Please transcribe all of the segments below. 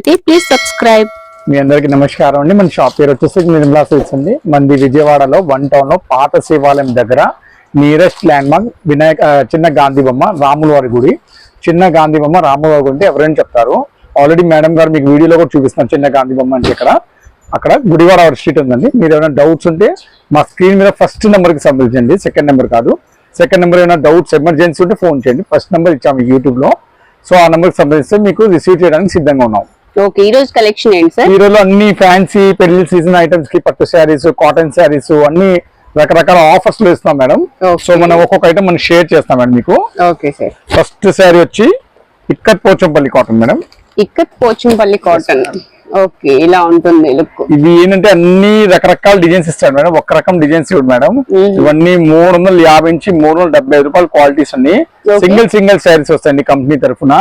చూస్తున్నట్లయితే please subscribe మీ అందరికి నమస్కారం అండి. మన షాప్ పేరు వచ్చేసి నిర్మలా స్వీట్స్ అండి. మంది విజయవాడలో వన్ టౌన్లో పాత శివాలయం దగ్గర నియరెస్ట్ ల్యాండ్ మార్క్ వినాయక చిన్న గాంధీ బొమ్మ రాముల వారి గుడి. చిన్న గాంధీ బొమ్మ రాముల వారి గుడి ఎవరైనా చెప్తారు. ఆల్రెడీ మేడం గారు మీకు వీడియోలో కూడా చూపిస్తున్నారు చిన్న గాంధీ బొమ్మ అంటే ఇక్కడ. అక్కడ గుడివాడ వారి స్ట్రీట్ ఉందండి. మీరు ఏమైనా డౌట్స్ ఉంటే మా స్క్రీన్ మీద ఫస్ట్ నెంబర్కి సంబంధించండి సెకండ్ నెంబర్ కాదు. సెకండ్ నెంబర్ ఏమైనా డౌట్స్ ఎమర్జెన్సీ ఉంటే ఫోన్ చేయండి. ఫస్ట్ నెంబర్ ఇచ్చాము యూట్యూబ్లో. సో ఆ నెంబర్కి సంబంధిస్తే మీకు రిసీవ్ చేయడానికి సిద్ధంగా ఉన్నాం. ఓకే ఈ రోజు కలెక్షన్ ఏంటి సార్? ఈ రోజు అన్ని ఫ్యాన్సీ పెళ్ళి సీజన్ ఐటమ్స్కి పట్టు శారీస్ కాటన్ శారీస్ అన్ని రకరకాల ఆఫర్స్లో ఇస్తాం మేడం. సో మనం ఒక్కొక్క ఐటమ్ మనం షేర్ చేస్తాం మేడం మీకు. Okay sir. ఫస్ట్ శారీ వచ్చి ikat Pochampally cotton madam. Ikat Pochampally cotton okay ఇలా ఉంటుంది లుక్. ఇవి ఏంటంటే అన్ని రకరకాల డిజైన్స్ ఇస్తాడు మేడం. ఒక రకం డిజైన్స్ ఇవ్వడు మేడం. ఇవన్నీ మూడు వందల యాభై నుంచి మూడు వందల డెబ్బై ఐదు రూపాయల క్వాలిటీస్ అన్ని. Okay. సింగిల్ సింగిల్ శారీస్ వస్తాయండి కంపెనీ తరఫున.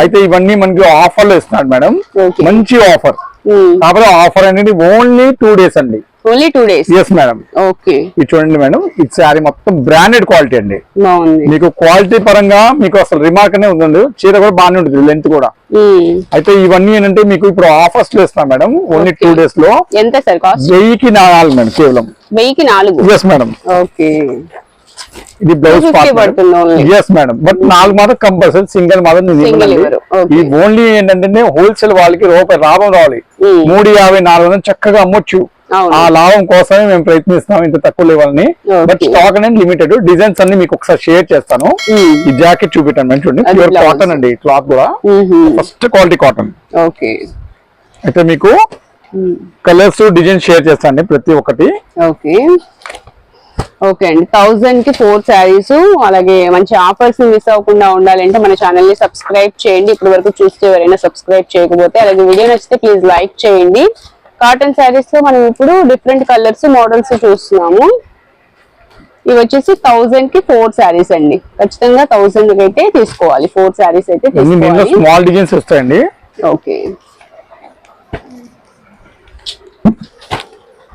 అయితే ఇవన్నీ మనకి ఆఫర్లో ఇస్తున్నాడు మేడం. మంచి ఆఫర్. కాకపోతే ఆఫర్ అనేది ఓన్లీ టూ డేస్ అండి. Only two days? Yes madam okay. ఇది చూడండి మేడం ఇది శారీ మొత్తం బ్రాండెడ్ క్వాలిటీ అండి. మీకు క్వాలిటీ పరంగా మీకు అసలు రిమార్క్ అనే ఉందండి. చీర కూడా బాగానే ఉంటుంది లెంత్ కూడా. అయితే ఇవన్నీ ఏంటంటే మీకు ఇప్పుడు ఆఫర్స్లో ఇస్తాం మేడం ఓన్లీ టూ డేస్లో ఎంత సార్ కాస్ట్ వెయ్యికి నాలుగు మేడం కేవలం. వెయ్యికి నాలుగు? Yes madam okay. ఇది బ్లౌజ్ 250 పడుతుంది only. ఎస్ మేడం బట్ నాలుగు మాత్రం కంపల్సరీ సింగిల్ మాత్రం. ఈ ఓన్లీ ఏంటంటే హోల్సేల్ వాళ్ళకి రూపాయి లాభం రావాలి. మూడు యాభై నాలుగు చక్కగా అమ్మొచ్చు. ఆ లాభం కోసమే మేము ప్రయత్నిస్తాం ఇంత తక్కువ Okay. బట్ స్టాక్ అనేది లిమిటెడ్. డిజైన్స్ అన్ని మీకు ఒకసారి షేర్ చేస్తాను. ఈ జాకెట్ చూపెట్టాను అది ప్యూర్. కాటన్ అండి క్లాత్ కూడా. First quality cotton. ఓకే. అయితే మీకు. కలర్స్ డిజైన్ షేర్ చేస్తాను ప్రతి ఒక్కటి. ఓకే. ఓకే అండి. థౌజండ్కి ఫోర్ శారీస్ అలాగే మంచి ఆఫర్స్ మిస్ అవ్వకుండా ఉండాలంటే మన ఛానల్ని సబ్స్క్రైబ్ చేయండి. ఇప్పటి వరకు చూస్తే ఎవరైనా సబ్స్క్రైబ్ చేయకపోతే అలాగే వీడియో నచ్చితే ప్లీజ్ లైక్ చేయండి. కాటన్ శారీస్లో మనం ఇప్పుడు డిఫరెంట్ కలర్స్ మోడల్స్ చూస్తున్నాము. ఇవి వచ్చేసి థౌజండ్కి ఫోర్ శారీస్ అండి. ఖచ్చితంగా థౌజండ్ అయితే తీసుకోవాలి. ఫోర్ శారీస్ అయితే స్మాల్ డిజైన్స్ వస్తాయండి. ఓకే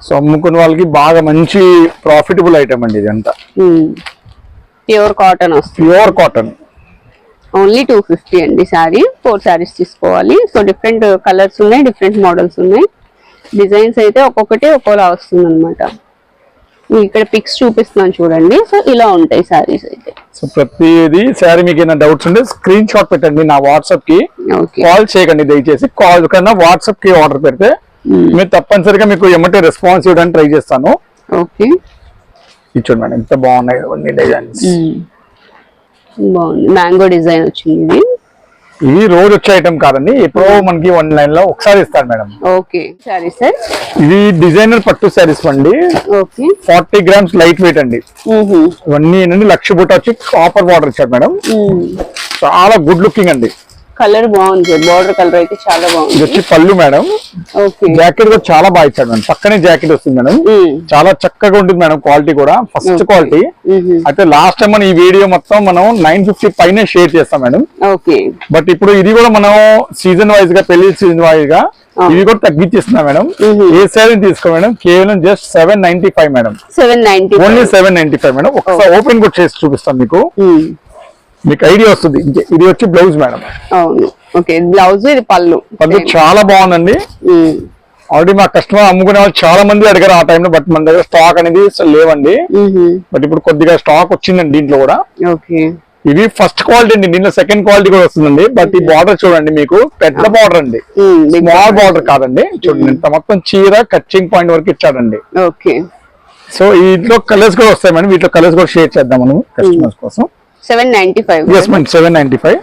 సో అమ్ముకున్న వాళ్ళకి బాగా మంచి ప్రాఫిటబుల్ ఐటమ్ అండి ఇదంతా. ప్యూర్ కాటన్ వస్తుంది. Pure cotton only two fifty అండి శారీ ఫోర్ శారీస్ తీసుకోవాలి. సో డిఫరెంట్ కలర్స్ ఉన్నాయి డిఫరెంట్ మోడల్స్ ఉన్నాయి. డిజైన్స్ అయితే ఒక్కొక్కటి ఒక్కోలా వస్తుంది అనమాట ఇక్కడ పిక్స్ చూపిస్తున్నాను చూడండి. సో ఇలా ఉంటాయి శారీస్ అయితే. సో ప్రతిది శారీ మీకు ఏమైనా డౌట్స్ ఉంటే స్క్రీన్ షాట్ పెట్టండి నా వాట్సాప్కి. కాల్ చేయకండి దయచేసి. కాల్ కన్నా వాట్సాప్కి ఆర్డర్ పెడితే మీరు తప్పనిసరిగా మీకు ఎమ్మటే రెస్పాన్స్ ఇవ్వడానికి ట్రై చేస్తాను. ఓకే. ఇచ్చాడు మేడం ఎంత బాగున్నాయి అన్ని డిజైన్స్. బాగుంది. మ్యాంగో డిజైన్ వచ్చింది ఇది. ఇవి రోజు వచ్చే ఐటమ్ కాదండి. ఎప్పుడో మనకి వన్ లైన్లో ఒకసారి ఇస్తాడు మేడం. ఓకే. సార్ ఇది డిజైనర్ పట్టు శారీస్ అండి. Okay. Forty grams light weight అండి. ఇవన్నీ ఏంటంటే లక్ష బుట్ట వచ్చి కాపర్ బార్డర్ ఇచ్చాడు మేడం. చాలా గుడ్ లుకింగ్ అండి. కలర్ బాగుంది. బార్డర్ కలర్ అయితే చాలా బాగుంది. వచ్చి పళ్ళు మేడం. ఓకే. జాకెట్ కూడా చాలా బాగా ఇచ్చాడు మేడం. పక్కనే జాకెట్ వస్తుంది మేడం. చాలా చక్కగా ఉంటుంది మేడం క్వాలిటీ కూడా. ఫస్ట్. క్వాలిటీ. అయితే లాస్ట్ టైం మనం ఈ వీడియో మొత్తం మనం నైన్ ఫిఫ్టీ పైన షేర్ చేస్తాం మేడం. ఓకే. బట్ ఇప్పుడు ఇది కూడా మనం సీజన్ వైజ్గా పెళ్ళి సీజన్ వైజ్గా. ఇవి కూడా తగ్గించేస్తున్నాం మేడం. ఏ శారీ తీసుకో మేడం? కేవలం just seven ninety five madam. Only seven ninety five madam. ఒకసారి ఓపెన్ కూడా చేసి చూపిస్తాం మీకు. మీకు ఐడియా వస్తుంది. ఇది- ఇది వచ్చి బ్లౌజ్ మేడం. అవును. ఓకే బ్లౌజ్ ఇది పళ్ళు. పళ్ళు చాలా బాగుందండి. ఆల్రెడీ మా కస్టమర్ అమ్ముకునే వాళ్ళు చాలా మంది అడిగారు ఆ టైంలో బట్ మన దగ్గర స్టాక్ అనేది లేవండి. బట్ ఇప్పుడు కొద్దిగా స్టాక్ వచ్చిందండి దీంట్లో కూడా. ఓకే. ఇవి ఫస్ట్ క్వాలిటీ అండి దీంట్లో సెకండ్ క్వాలిటీ కూడా వస్తుందండి. బట్ ఈ బార్డర్ చూడండి మీకు పెద్ద బార్డర్ అండి. స్మాల్ బార్డర్ కాదండి. చూడండి ఇంత మొత్తం చీర కచ్చింగ్ పాయింట్ వరకు ఇచ్చాడండి. ఓకే. సో ఇంట్లో కలర్స్ కూడా వస్తాయి మేడం. వీటిలో కలర్స్ కూడా షేర్ చేద్దాం మనం కస్టమర్స్ కోసం. Seven ninety five yes madam seven ninety five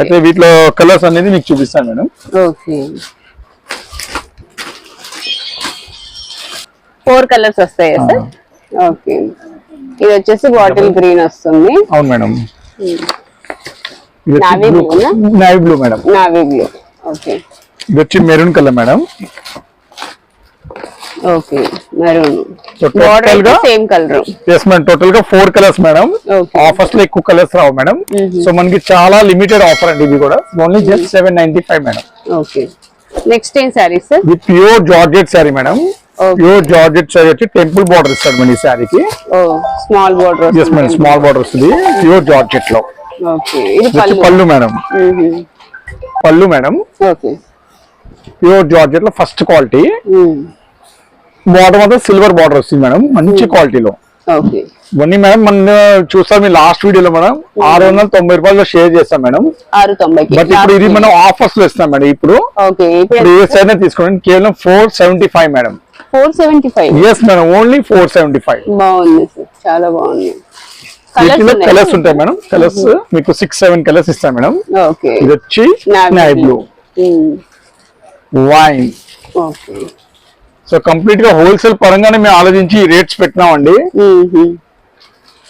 అయితే వీటిలో కలర్స్ అనేది మీకు చూపిస్తాను మేడం ఓకే ఫోర్ కలర్స్ వస్తాయా సార్ ఓకే ఇది వచ్చేసి బాటిల్ గ్రీన్ వస్తుంది. అవును madam? Navy blue madam navy blue okay ఇది వచ్చి మెరూన్ కలర్ మేడం ఓకే మెరూన్గా సేమ్ కలర్ ఎస్ మేడం టోటల్గా ఫోర్ కలర్స్ మేడం. ఆఫర్స్లో ఎక్కువ కలర్స్ రావు మేడం సో మనకి చాలా లిమిటెడ్ ఆఫర్ అండి ఇది కూడా. Only just seven ninety five madam okay next ఏం సారీస్ సార్ ఇది pure georgette sari madam. Pure georgette sari వచ్చి టెంపుల్ బార్డర్ ఇస్తాడు మేడం ఈ శారీకి ఓ small border yes madam small border వస్తుంది. ప్యూర్ జార్జెట్లో. పళ్ళు. మేడం పళ్ళు మేడం ఓకే ప్యూర్ జార్జెట్లో ఫస్ట్ క్వాలిటీ బార్డర్ మాత్రం సిల్వర్ బార్డర్ వస్తుంది మేడం మంచి క్వాలిటీలో ఓకే ఇవన్నీ మేడం మన చూస్తాం మీ లాస్ట్ వీడియోలో మనం ఆరు వందల తొంభై రూపాయలు షేర్ చేస్తాం మేడం ఆరు తొంభైకి బట్ ఇప్పుడు ఇది మనం ఆఫర్స్లో ఇస్తాం మేడం ఇప్పుడు. ఓకే ఇప్పుడు ఏ సైడ్ తీసుకోండి. కేవలం four seventy five madam four seventy five yes madam only four seventy five బాగుంది. చాలా బాగుంది కలర్స్ ఉంటాయి మేడం కలర్స్ మీకు సిక్స్ సెవెన్ కలర్స్ ఇస్తాం మేడం ఓకే ఇది వచ్చి బ్లూ వైన్ ఓకే సో కంప్లీట్గా హోల్సేల్ పరంగానే మేము ఆలోచించి rates పెట్టినామండి.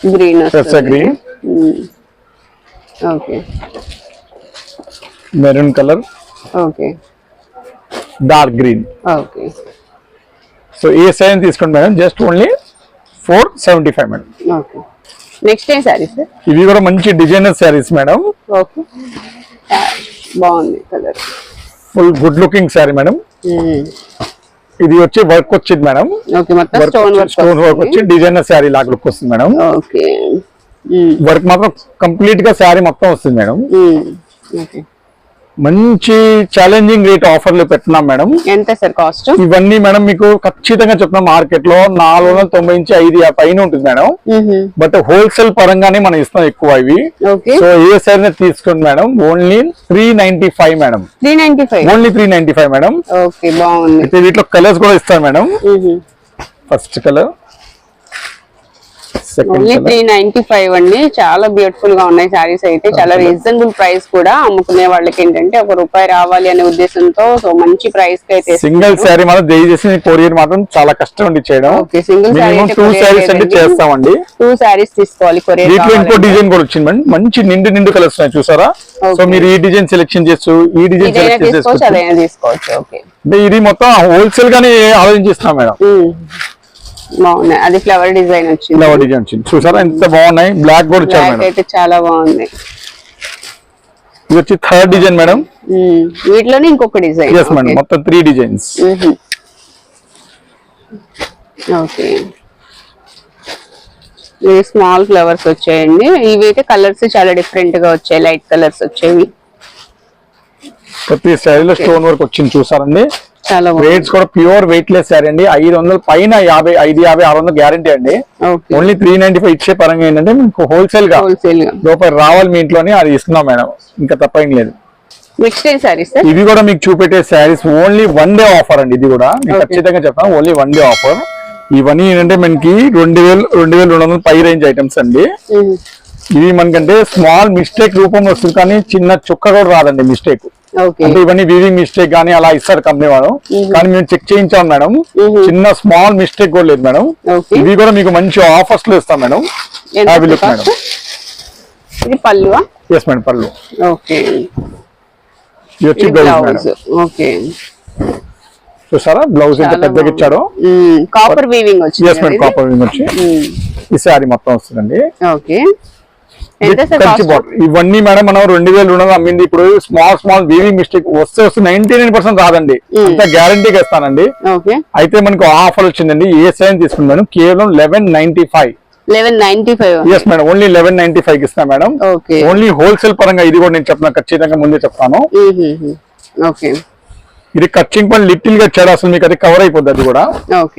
Green okay. Maroon colour okay. Dark green okay. So ఏ సైజ్ తీసుకోండి madam? Just only four seventy five madam. Okay. Next ఏం సారీ సార్ ఇవి కూడా మంచి డిజైనర్ శారీస్ మేడం. ఓకే. బాగుంది colour. Full good looking sari madam. ఇది వచ్చి work వచ్చింది madam. Stone work వచ్చి డిజైనర్ శారీ లాగా లుక్ వస్తుంది మేడం. వర్క్ మాత్రం కంప్లీట్గా శారీ మొత్తం వస్తుంది మేడం. మంచి ఛాలెంజింగ్ రేట్ ఆఫర్లు పెట్టినాం మేడం. ఎంత సార్ కాస్ట్ ఇవన్నీ మేడం మీకు ఖచ్చితంగా చెప్తున్నాం మార్కెట్లో నాలుగు వందల తొంభై నుంచి ఐదు పైన ఉంటుంది మేడం. బట్ హోల్సేల్ పరంగానే మనం ఇస్తాం ఎక్కువ ఇవి. ఓకే. సో ఏ సైజ్ తీసుకోండి madam? Only three ninety five madam. Three ninety five only three ninety five madam అయితే వీటిలో కలర్స్ కూడా ఇస్తాను madam. First colour only colour three ninety five అండి. చాలా బ్యూటిఫుల్గా ఉన్నాయి సారీస్ అయితే. చాలా రీజనబుల్ ప్రైస్ కూడా అమ్ముకునే వాళ్ళకి ఏంటంటే ఒక రూపాయి రావాలి అనే ఉద్దేశంతో సో మంచి ప్రైస్కి అయితే సింగిల్ శారీ మాత్రం దయచేసి కొరియర్ మాత్రం చాలా కష్టం అండి చేయడం. ఓకే సింగిల్ శారీస్ అంటే చేస్తామండి. టూ సారీస్ తీసుకోవాలి కొరియర్ ఇంకో డిజైన్ కూడా వచ్చింది మంచి నిండు నిండు కలర్స్ చూసారా? సో. మీరు ఈ డిజైన్ సెలెక్షన్ చేస్తూ ఈ డిజైన్ తీసుకోవచ్చు చేసుకోవచ్చు ఇది మొత్తం హోల్సేల్ గానే ఆలోచించిస్తున్నాం మేడం. బాగున్నాయి. అది ఫ్లవర్ డిజైన్ వచ్చింది. ఫ్లవర్ డిజైన్ వచ్చింది. చూసారా? ఎంత బాగున్నాయి? బ్లాక్ కూడా మేడం. అయితే చాలా బాగుంది. ఇది వచ్చి థర్డ్ డిజైన్ మేడం. వీటిలోనే ఇంకొక డిజైన్ ఎస్ మేడం మొత్తం త్రీ డిజైన్స్ ఓకే. ఇవి స్మాల్ ఫ్లవర్స్ వచ్చాయండి. ఇవి అయితే కలర్స్ చాలా డిఫరెంట్గా వచ్చాయి. లైట్ కలర్స్ వచ్చేవి. ప్రతి శారీలో స్టోన్ వర్క్ వచ్చింది. చూసారండి? రేట్స్ కూడా ప్యూర్ వెయిట్ లెస్ శారీ అండి. ఐదు వందల పైన యాభై ఐదు యాభై ఆరు వందలు గ్యారంటీ అండి. ఓన్లీ త్రీ నైన్టీ ఫైవ్ ఇచ్చే పరంగా ఏంటంటే మీకు హోల్సేల్గా లోపల రావాలి మీ ఇంట్లోనే అది ఇస్తున్నాం మేడం. ఇంకా తప్ప ఏం లేదు. నెక్స్ట్ ఏం సారీ సార్? ఇవి కూడా మీకు చూపెట్టే saris only one day offer అండి. ఇది కూడా నేను. ఖచ్చితంగా చెప్తాను. ఓన్లీ వన్ డే ఆఫర్ ఇవన్నీ ఏంటంటే మనకి రెండు వేలు రెండు వేల రెండు వందల పై రేంజ్ ఐటమ్స్ అండి. ఇవి మనకంటే స్మాల్ మిస్టేక్ రూపంలో వస్తుంది కానీ చిన్న చుక్క కూడా రాదండి మిస్టేక్ అంటే ఇవన్నీ వీవింగ్ మిస్టేక్ కానీ అలా ఇస్తారు కంపెనీ వాడు. కానీ మేము చెక్ చేయించాం మేడం. చిన్న స్మాల్ మిస్టేక్ కూడా లేదు మేడం. ఇవి కూడా మీకు మంచి ఆఫర్స్లో ఇస్తాం మేడం. హ్యాపీ లుక్ మేడం ఇది పల్లువా ఎస్ మేడం పళ్ళు. ఓకే ఇది వచ్చి బ్లౌజ్ ఓకే చూసారా? బ్లౌజ్ ఎంత పెద్దగా ఇచ్చాడో? కాపర్ వీవింగ్ ఎస్ మేడం వచ్చింది కాపర్ వచ్చి ఈ శారీ మొత్తం వస్తుందండి. ఓకే ఇవన్నీ మేడం మనం రెండు వేలు రెండు వందలు అమ్మింది. ఇప్పుడు స్మాల్ స్మాల్ వీవింగ్ మిస్టేక్ వస్తే వస్తే నైన్టీ నైన్ పర్సెంట్ రాదండి అంత గ్యారంటీగా ఇస్తానండి. ఓకే అయితే మనకు ఆఫర్ వచ్చిందండి. ఏ సైన్ తీసుకుంది మేడం కేవలం eleven ninety five eleven ninety five yes madam. Only eleven ninety five ఇస్తాం మేడం. ఓకే ఓన్లీ హోల్సేల్ పరంగా ఇది కూడా నేను చెప్తున్నా ఖచ్చితంగా ముందే చెప్తాను. ఓకే ఇది కచ్చింగ్ పని లిటిల్గా అసలు మీకు అది కవర్ అయిపోద్ది అది కూడా.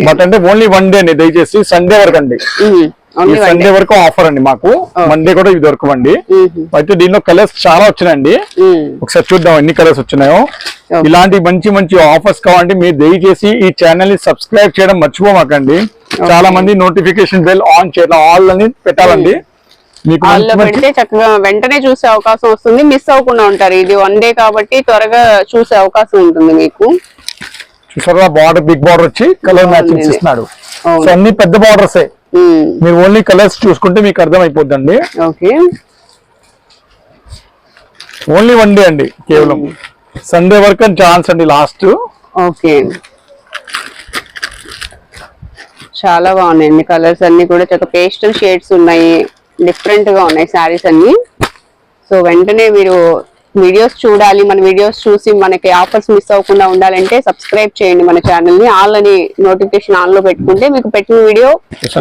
బట్ అంటే ఓన్లీ వన్ డే అండి. దయచేసి సండే వరకు అండి. వన్ సండే వరకు ఆఫర్ అండి మాకు. మండే కూడా ఇవి దొరకవండి. అయితే దీనిలో కలర్స్ చాలా వచ్చినాయండి. ఒకసారి చూద్దాం ఎన్ని కలర్స్ వచ్చినాయో. ఇలాంటి మంచి మంచి ఆఫర్స్ కావాలంటే మీరు దయచేసి ఈ ఛానల్ని సబ్స్క్రైబ్ చేయడం మర్చిపోమాకండి. చాలా మంది నోటిఫికేషన్ బెల్ ఆన్ చేయడం ఆల్ అని పెట్టాలండి. మీకు పెడితే చక్కగా వెంటనే చూసే అవకాశం వస్తుంది. మిస్ అవ్వకుండా ఉంటారు. ఇది వన్ డే కాబట్టి త్వరగా చూసే అవకాశం ఉంటుంది మీకు. చూసారా బార్డర్ బిగ్ బార్డర్ వచ్చి కలర్ మ్యాచింగ్ ఇది. ఇస్తున్నాడు. సో అన్ని పెద్ద బార్డర్స్ మీరు ఓన్లీ కలర్స్ చూసుకుంటే మీకు అర్థం అయిపోద్దండి ఓకే. ఓన్లీ వన్ డే అండి కేవలం. సండే వరకు ఛాన్స్ అండి లాస్ట్ ఓకే. చాలా బాగున్నాయండి కలర్స్ అన్ని కూడా. చక్క పేస్టల్ షేడ్స్ ఉన్నాయి. డిఫరెంట్గా ఉన్నాయి శారీస్ అన్ని. సో వెంటనే మీరు వీడియోస్ చూడాలి మన వీడియోస్ చూసి మనకి ఆఫర్స్ మిస్ అవ్వకుండా ఉండాలంటే సబ్స్క్రైబ్ చేయండి మన ఛానల్ని. ఆల్ అని నోటిఫికేషన్ ఆన్లో పెట్టుకుంటే మీకు పెట్టిన వీడియో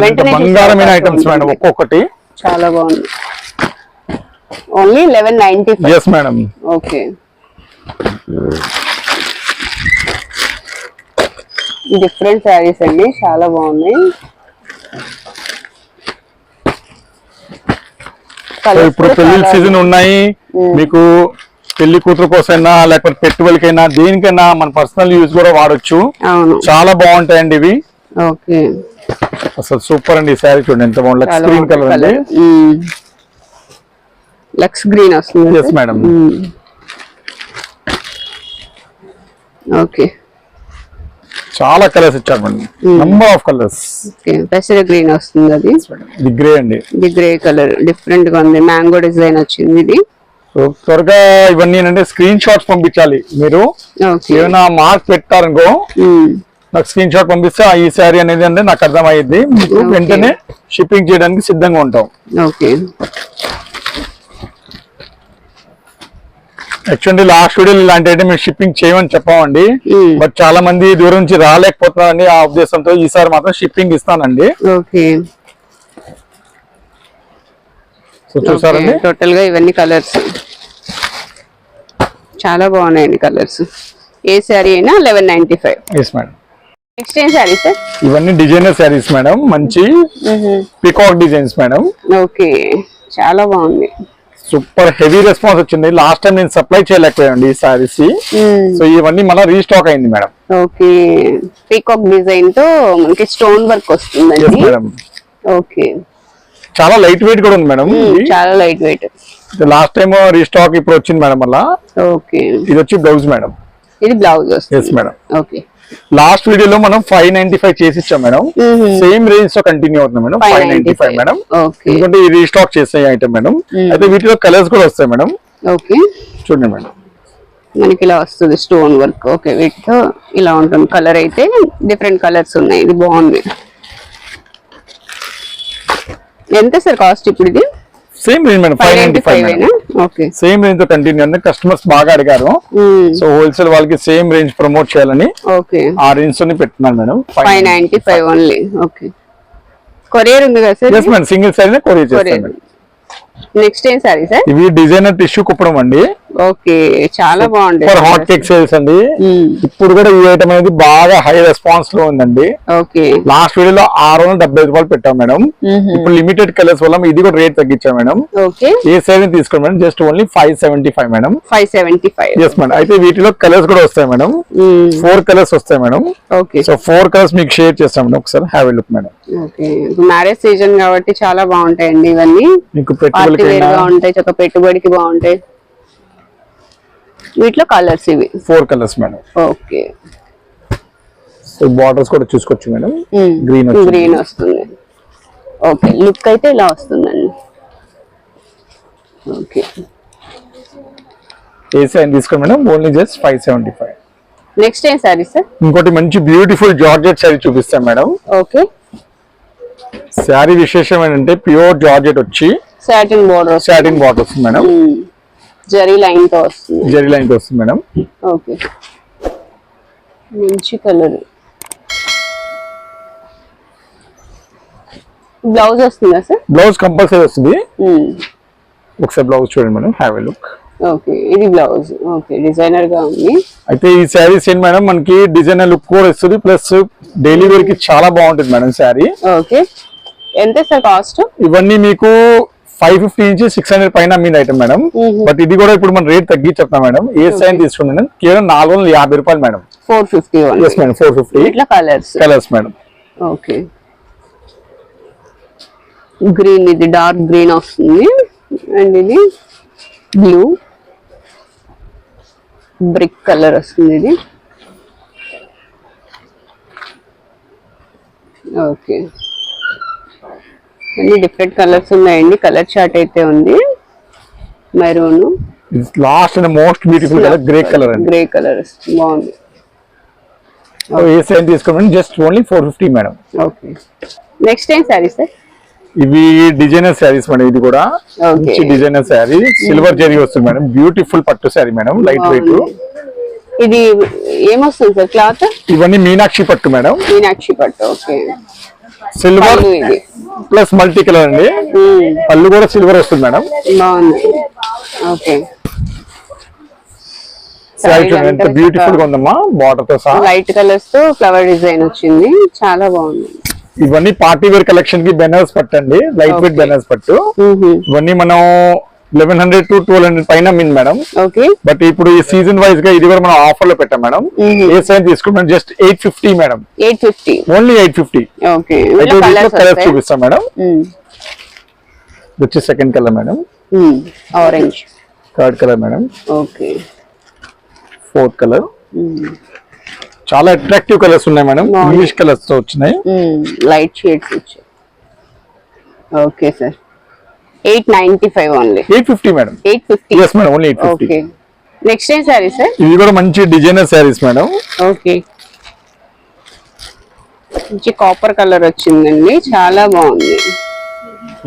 వెంటనే ఐటమ్స్ మేడం. ఒక్కొక్కటి. చాలా బాగుంది. Only eleven ninety five madam okay different saris అండి చాలా Colours ఇప్పుడు పెళ్ళి సీజన్ ఉన్నాయి. మీకు పెళ్ళి కూతురు కోసమైనా లేకపోతే పెట్టుబడికైనా దేనికైనా మన పర్సనల్ యూజ్ కూడా వాడొచ్చు. చాలా బాగుంటాయండి ఇవి. ఓకే. అసలు సూపర్ అండి ఈ శారీ చూడండి ఎంత బాగుంది. చాలా స్క్రీన్ కలర్. అండి లక్స్ గ్రీన్ వస్తుంది. Yes madam okay. చాలా కలర్స్ ఇచ్చారు నంబర్ ఆఫ్ కలర్స్ ఓకే. పెసర గ్రీన్ వస్తుంది అది. ఇది గ్రే అండి. ఇది గ్రే కలర్ డిఫరెంట్గా ఉంది. మ్యాంగో డిజైన్ వచ్చింది ఇది. సో త్వరగా ఇవన్నీ ఏంటంటే స్క్రీన్ షాట్స్ పంపించాలి మీరు. ఏమైనా మార్క్స్ పెట్టారనుకో నాకు స్క్రీన్ షాట్ పంపిస్తే ఆ ఈ శారీ అనేది అంటే నాకు అర్థమయ్యింది మీకు. వెంటనే షిప్పింగ్ చేయడానికి సిద్ధంగా ఉంటాం. ఓకే యాక్చువల్లీ లాస్ట్ వీడియో ఇలాంటి అయితే మేము షిప్పింగ్ చేయమని చెప్పామండి. బట్ చాలా మంది దూరం నుంచి రాలేకపోతున్నారని ఆ ఉద్దేశంతో ఈసారి మాత్రం షిప్పింగ్ ఇస్తానండి. ఓకే సో చూసారండి టోటల్గా ఇవన్నీ కలర్స్ చాలా బాగున్నాయండి కలర్స్ ఏ శారీ అయినా eleven ninety five yes madam next ఏం శారీ సార్ ఇవన్నీ డిజైనర్ శారీస్ మేడం మంచి పికాక్ డిజైన్స్ మేడం ఓకే చాలా బాగుంది. సూపర్ హెవీ రెస్పాన్స్ వచ్చింది. లాస్ట్ టైం నేను సప్లై చేయలేకపోయాను ఈ శారీస్ సో ఇవన్నీ మళ్ళీ రీస్టాక్ అయింది మేడం ఓకే పీకాక్ డిజైన్తో మనకి స్టోన్ వర్క్ వస్తుందండి. Madam okay. చాలా లైట్ వెయిట్ కూడా ఉంది మేడం. చాలా light weight last time restock ఇప్పుడు వచ్చింది మేడం మళ్ళా. ఓకే. ఇది వచ్చి బ్లౌజ్ మేడం. ఇది blouse yes madam okay. Last వీడియోలో మనం ఫైవ్ నైన్టీ ఫైవ్ చేసి ఇచ్చాం మేడం సేమ్ రేంజ్తో కంటిన్యూ అవుతుంది madam. Five ninety five madam. Okay. ఎందుకంటే ఈ రీస్టాక్ చేసే ఐటమ్ మేడం. అయితే వీటిలో కలర్స్ కూడా వస్తాయి మేడం. ఓకే. చూడండి మేడం. మనకి ఇలా వస్తుంది స్టోన్ వర్క్ ఓకే వీటితో ఇలా ఉంటుంది. కలర్ అయితే డిఫరెంట్ కలర్స్ ఉన్నాయి. ఇది బాగుంది. ఎంత సార్ కాస్ట్ ఇప్పుడు ఇది? Same range madam five ninety five same రేంజ్తో continue అంటే కస్టమర్స్ బాగా అడిగారు. సో హోల్సేల్ వాళ్ళకి సేమ్ రేంజ్ ప్రమోట్ చేయాలని ఓకే ఆ రేంజ్ తోని పెట్టున్నాను madam five ninety five only okay courier ఉంది కదా sir madam single sari courier చేస్తాను నెక్స్ట్ ఏం సారీ సార్? ఇవి డిజైనర్ టిష్యూ కుప్పడం అండి. ఓకే చాలా బాగుంది ఫర్ హాట్ కేక్ సేల్స్ అండి ఇప్పుడు కూడా ఈ ఐటమ్ అనేది బాగా హై రెస్పాన్స్లో ఉందండి. ఓకే. లాస్ట్ వీడియోలో ఆరు వందల డెబ్బై రూపాయలు పెట్టాం మేడం. ఇప్పుడు లిమిటెడ్ కలర్స్ వల్ల ఇది కూడా రేట్ తగ్గించాం మేడం. ఓకే. ఏ సైజ్ తీసుకోండి madam? Just only five seventy five madam. Five seventy five yes madam అయితే వీటిలో కలర్స్ కూడా వస్తాయి మేడం. ఫోర్ కలర్స్ వస్తాయి madam. Okay. So four colours మీకు షేర్ చేస్తాం మేడం. ఒకసారి have look madam. Okay. Marriage season కాబట్టి చాలా బాగుంటాయండి ఇవన్నీ. మీకు గా ఉంటాయి చక్క పెట్టుబడికి బాగుంటాయి. వీటిలో కలర్స్ ఇవి. Four colours madam okay so borders కూడా చూసుకోవచ్చు మేడం గ్రీన్ గ్రీన్ వస్తుంది. ఓకే లుక్ అయితే ఇలా వస్తుందండి. ఓకే ఏ సైజ్ తీసుకోండి madam only just five seventy five next ఏం సారీ సార్ ఇంకోటి మంచి బ్యూటిఫుల్ జార్జెట్ శారీ చూపిస్తాం మేడం ఓకే శారీ విశేషం ఏంటంటే ప్యూర్ జార్జెట్ వచ్చి సాటిన్ బోర్డర్ సాటిన్ బార్డర్ వస్తుంది మేడం జరీ లైన్తో వస్తుంది. జరీ లైన్ వస్తుంది మేడం. ఓకే. మంచి కలర్. బ్లౌజ్ వస్తుందా సార్? బ్లౌజ్ కంపల్సరీ వస్తుంది. ఒకసారి బ్లౌజ్ చూడండి madam have a look. Okay ఇది బ్లౌజ్. ఓకే డిజైనర్గా ఉంది. అయితే ఈ శారీస్ ఏంటి మేడం మనకి డిజైనర్ లుక్ కూడా వస్తుంది ప్లస్ డైలీ వేర్కి చాలా బాగుంటుంది మేడం శారీ. ఓకే. ఎంత సార్ కాస్ట్? ఇవన్నీ మీకు ఫైవ్ ఫిఫ్టీ నుంచి సిక్స్ హండ్రెడ్ పైన మీద ఐటమ్ మేడం. బట్ ఇది కూడా ఇప్పుడు మన రేట్ తగ్గి చెప్తాం మేడం. ఏ సైన్ తీసుకోండి మేడం కేవలం నాలుగు వందల యాభై రూపాయలు madam. Four fifty madam four fifty ఇట్లా colours colours madam. Okay green ఇది డార్క్ గ్రీన్ వస్తుంది. అండ్ ఇది బ్లూ బ్రిక్ కలర్ వస్తుంది ఇది. ఓకే అన్ని డిఫరెంట్ కలర్స్ ఉన్నాయండి. కలర్ చార్ట్ అయితే ఉంది. Maroon last and most beautiful colour grey colour అండి. గ్రే కలర్ బాగుంది. ఏ సైజ్ తీసుకోండి just only four fifty madam okay next ఏం సారీ సార్ ఇవి డిజైనర్ శారీస్ మేడం ఇది కూడా. డిజైనర్ శారీ సిల్వర్ జరీ వస్తుంది మేడం. బ్యూటిఫుల్ పట్టు శారీ మేడం లైట్ వెయిట్ ఇది ఏమొస్తుంది సార్ క్లాత్ ఇవన్నీ మీనాక్షి పట్టు మేడం. మీనాక్షి పట్టు. Okay silver plus multi colour అండి. పళ్ళు కూడా సిల్వర్ వస్తుంది మేడం. బాగుంది. ఓకే. ఎంత బ్యూటిఫుల్గా ఉందమ్మా బార్డర్తో సహా. లైట్ కలర్స్తో ఫ్లవర్ డిజైన్ వచ్చింది. చాలా బాగుంది. ఇవన్నీ పార్టీ వేర్ కలెక్షన్కి బెనర్స్ పట్టండి. లైట్ వెయిట్ బెనర్స్ పట్టు. ఇవన్నీ మనం eleven hundred to twelve hundred పైన మిన్ మేడం. ఓకే బట్ ఇప్పుడు ఈ సీజన్ వైజ్గా ఇది కూడా మనం ఆఫర్లో పెట్టాం మేడం. ఏ సైజ్ తీసుకుంటాం just eight fifty madam. Eight fifty only eight fifty okay colours colours చూపిస్తాం మేడం. ఇది వచ్చి second colour madam. Orange third colour madam. Okay fourth colour చాలా అట్రాక్టివ్ కలర్స్ ఉన్నాయి మేడం. ఇంగ్లీష్ కలర్స్తో వచ్చినాయి. లైట్ షేడ్స్ వచ్చాయి. Okay sir eight ninety five only eight fifty madam. Eight fifty. Yes madam only eight fifty. Okay next ఏం కూడా మంచి designer madam. Okay మంచి copper colour వచ్చిందండి. చాలా బాగుంది.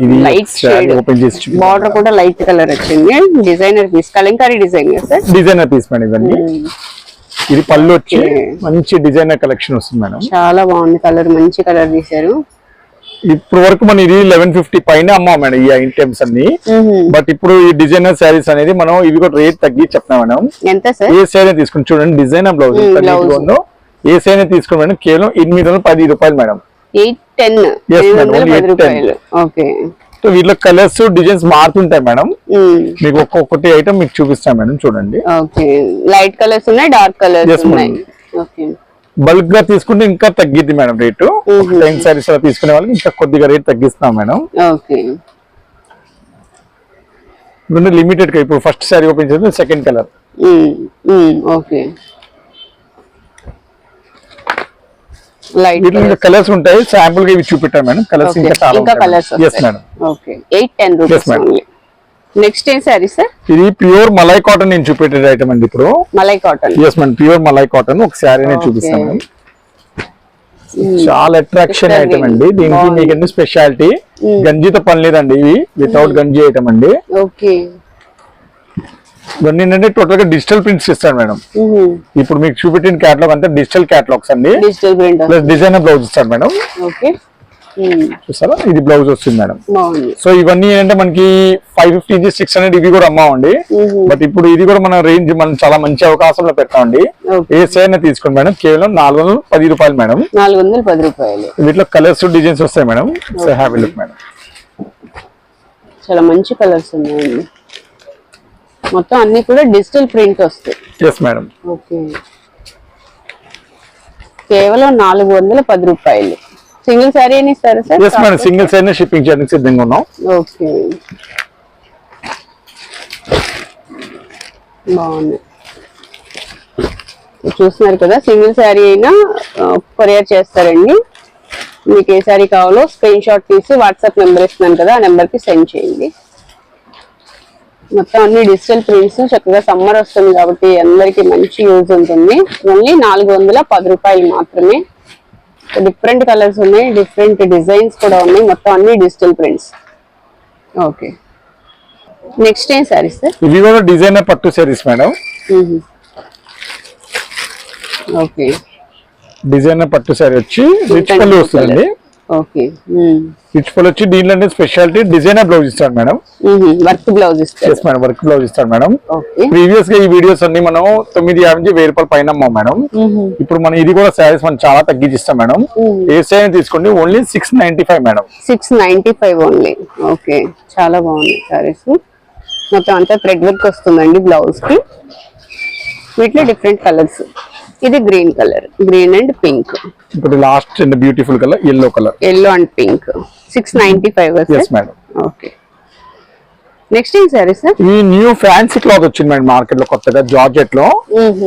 ఇది లైట్ శారీ షేడ్ ఓపెన్ చేసి బార్డర్ కూడా లైట్ కలర్ వచ్చింది. Designer piece Kalamkari design sir designer piece madam ఇవన్నీ. ఇది పళ్ళు వచ్చి. మంచి డిజైనర్ కలెక్షన్ వస్తుంది మేడం. చాలా బాగుంది. కలర్ మంచి కలర్ తీశారు. ఇప్పుడు వరకు మనం ఇది లెవెన్ ఫిఫ్టీ పైన అమ్మాం మేడం ఈ ఐటమ్స్ అన్ని. బట్ ఇప్పుడు ఈ డిజైనర్ శారీస్ అనేది మనం ఇవి కూడా రేట్ తగ్గి చెప్తాం మేడం. ఏ శారీ తీసుకుని చూడండి డిజైనర్ బ్లౌజ్ ఏ శారీ తీసుకుని మేడం కేవలం ఎనిమిది వందల పది రూపాయలు మేడం. ఎయిట్ టెన్ Yes, ఎనిమిది madam, వందల only పది 810. రూపాయలు. ఓకే సో వీటిలో కలర్స్ డిజైన్స్ మారుతుంటాయి మేడం. మీకు ఒక్కొక్కటి ఐటమ్ మీకు చూపిస్తాను మేడం చూడండి. ఓకే లైట్ కలర్స్ ఉన్నాయి డార్క్ కలర్స్ ఉన్నాయి. బల్క్గా తీసుకుంటే ఇంకా తగ్గిద్ది మేడం రేటు. టెన్ సారీస్ అలా తీసుకునే వాళ్ళకి ఇంకా కొద్దిగా రేట్ తగ్గిస్తాం మేడం. ఓకే. ఇప్పుడు లిమిటెడ్గా ఇప్పుడు ఫస్ట్ సారీ ఓపెన్ చేస్తే సెకండ్ కలర్ ఓకే. కలర్స్ ఉంటాయి శాంపుల్గా ఇవి చూపెట్టాను మేడం. కలర్స్ ఇంకా చాలా colours yes madam. Okay. Eight ten rupees madam. Next ఏం సారీ సార్ ఇది ప్యూర్ మలై కాటన్ నేను చూపెట్టే ఐటమ్ అండి ఇప్పుడు. Malai cotton yes madam pure malai cotton ఒక శారీ నేను చూపిస్తాను మేడం చాలా అట్రాక్షన్ ఐటమ్. అండి. దీనికి. మీకు ఎన్ని స్పెషాలిటీ గంజితో పని లేదండి ఇవి. వితౌట్ గంజి ఐటమ్ అండి. ఓకే ఇవన్నీ ఏంటంటే టోటల్గా డిజిటల్ ప్రింట్స్ ఇస్తాను మేడం. ఇప్పుడు మీకు చూపెట్టిన క్యాటలాగ్ అంతా డిజిటల్ క్యాటలాగ్స్ అండి. Digital print plus designer blouse ఇస్తాడు మేడం. ఓకే చూస్తారా ఇది బ్లౌజ్ వస్తుంది మేడం. సో ఇవన్నీ ఏంటంటే మనకి ఫైవ్ ఫిఫ్టీ ఇంచి సిక్స్ హండ్రెడ్ ఇవి కూడా అమ్మామండి. బట్ ఇప్పుడు ఇది కూడా మన రేంజ్ మనం చాలా మంచి అవకాశంలో పెట్టామండి. ఏ సైజ్ తీసుకోండి మేడం. కేవలం నాలుగు వందల పది రూపాయలు మేడం. నాలుగు వందల పది రూపాయలు. వీటిలో కలర్స్ డిజైన్స్ వస్తాయి madam. So happy look madam చాలా మంచి కలర్స్ ఉన్నాయండి. మొత్తం అన్ని కూడా డిజిటల్ ప్రింట్ వస్తాయి. Yes madam okay. కేవలం నాలుగు వందల పది రూపాయలు. సింగిల్ అని ఇస్తారా sir? Yes madam single size shipping చేయడానికి సిద్ధంగా ఉన్నాం. ఓకే. బాగుంది. చూస్తున్నారు కదా సింగిల్ శారీ అయినా కొరియర్ చేస్తారండి. మీకు ఏ శారీ కావాలో స్క్రీన్ షాట్ తీసి వాట్సాప్ నెంబర్ ఇస్తున్నాను కదా ఆ నెంబర్కి సెండ్ చేయండి. మొత్తం అన్ని డిజిటల్ ప్రింట్స్ చక్కగా సమ్మర్ వస్తుంది కాబట్టి అందరికి మంచి యూజ్ ఉంటుంది. ఓన్లీ నాలుగు వందల పది రూపాయలు మాత్రమే. డిఫరెంట్ కలర్స్ ఉన్నాయి డిఫరెంట్ డిజైన్స్ కూడా ఉన్నాయి మొత్తం అన్ని డిజిటల్ ప్రింట్స్ ఓకే నెక్స్ట్ ఏం సారీస్ సార్ ఇవి కూడా డిజైనర్ పట్టు సారీస్ మేడం. ఓకే డిజైనర్ పట్టు సారీ వచ్చి రిచ్ పళ్ళు వస్తుందండి. ఓకే. రిచ్ పళ్ళు వచ్చి దీంట్లో స్పెషాలిటీ డిజైనర్ బ్లౌజ్ ఇస్తాడు మేడం. వర్క్ బ్లౌజ్ ఇస్తారు ఎస్ మేడం వర్క్ బ్లౌజ్ ఇస్తాడు మేడం. ప్రీవియస్గా ఈ వీడియోస్ అన్ని మనం తొమ్మిది యాభై నుంచి వెయ్యి రూపాయల పైన అమ్మాం మేడం. ఇప్పుడు మనం ఇది కూడా శారీస్ మనం చాలా తగ్గించిస్తాం మేడం. ఏ శారీ తీసుకోండి only six ninety five madam. Six ninety five only okay. చాలా బాగుంది సారీస్ మొత్తం అంతా థ్రెడ్ వర్క్ వస్తుందండి బ్లౌజ్కి. వీటిలో డిఫరెంట్ కలర్స్ ఇది green colour. Green and pink. ఇప్పుడు last and beautiful colour yellow colour. Yellow and pink six ninety five okay next ఏం సారీ సార్? ఈ న్యూ ఫ్యాన్సీ క్లాత్ వచ్చింది మేడం మార్కెట్లో కొత్తగా జార్జెట్లో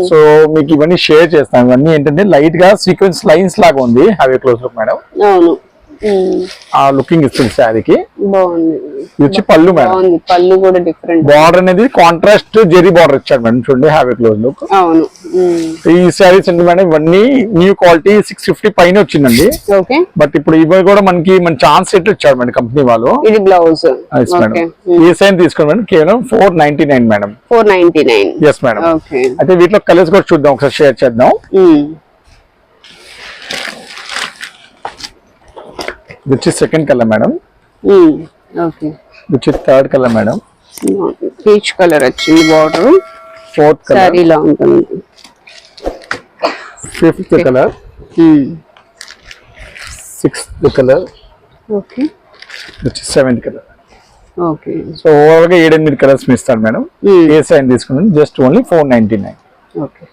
సో మీకు ఇవన్నీ షేర్ చేస్తాం ఇవన్నీ ఏంటంటే లైట్గా సీక్వెన్స్ లైన్స్ లాగా ఉంది. హవే క్లోజ్ లుక్ మేడం అవును. ఆ లుకింగ్ ఇస్తుంది శారీకి. వచ్చి పళ్ళు మేడం. పళ్ళు కూడా డిఫరెంట్ బార్డర్ అనేది కాంట్రాస్ట్ జెరీ బార్డర్ ఇచ్చాడు మేడం. చూడండి హ్యావీ క్లోజ్ లుక్ అవును. ఈ శారీస్ ఏంటి మేడం ఇవన్నీ న్యూ క్వాలిటీ సిక్స్ ఫిఫ్టీ పైన వచ్చిందండి. బట్ ఇప్పుడు ఇవి కూడా మనకి మన ఛాన్స్ సెట్ ఇచ్చారు మేడం కంపెనీ వాళ్ళు. ఇది బ్లౌజ్ మేడం ఈ సైన్ తీసుకోండి మేడం. కేవలం four ninety nine madam four ninety nine yes madam అయితే వీటిలో కలర్స్ కూడా చూద్దాం ఒకసారి షేర్ చేద్దాం. ఇది వచ్చి సెకండ్ కలర్ మేడం. ఓకే ఇది వచ్చి third colour madam peach colour వచ్చింది బార్డర్ ఫోర్త్ కలర్ శారీలా ఉంటుంది. Fifth colour. Sixth colour okay వచ్చి సెవెంత్ కలర్ ఓకే సో ఓవరాల్గా ఏడెనిమిది కలర్స్ ఇస్తాడు మేడం. ఏ సైన్ తీసుకున్నాను. Just only four ninety nine okay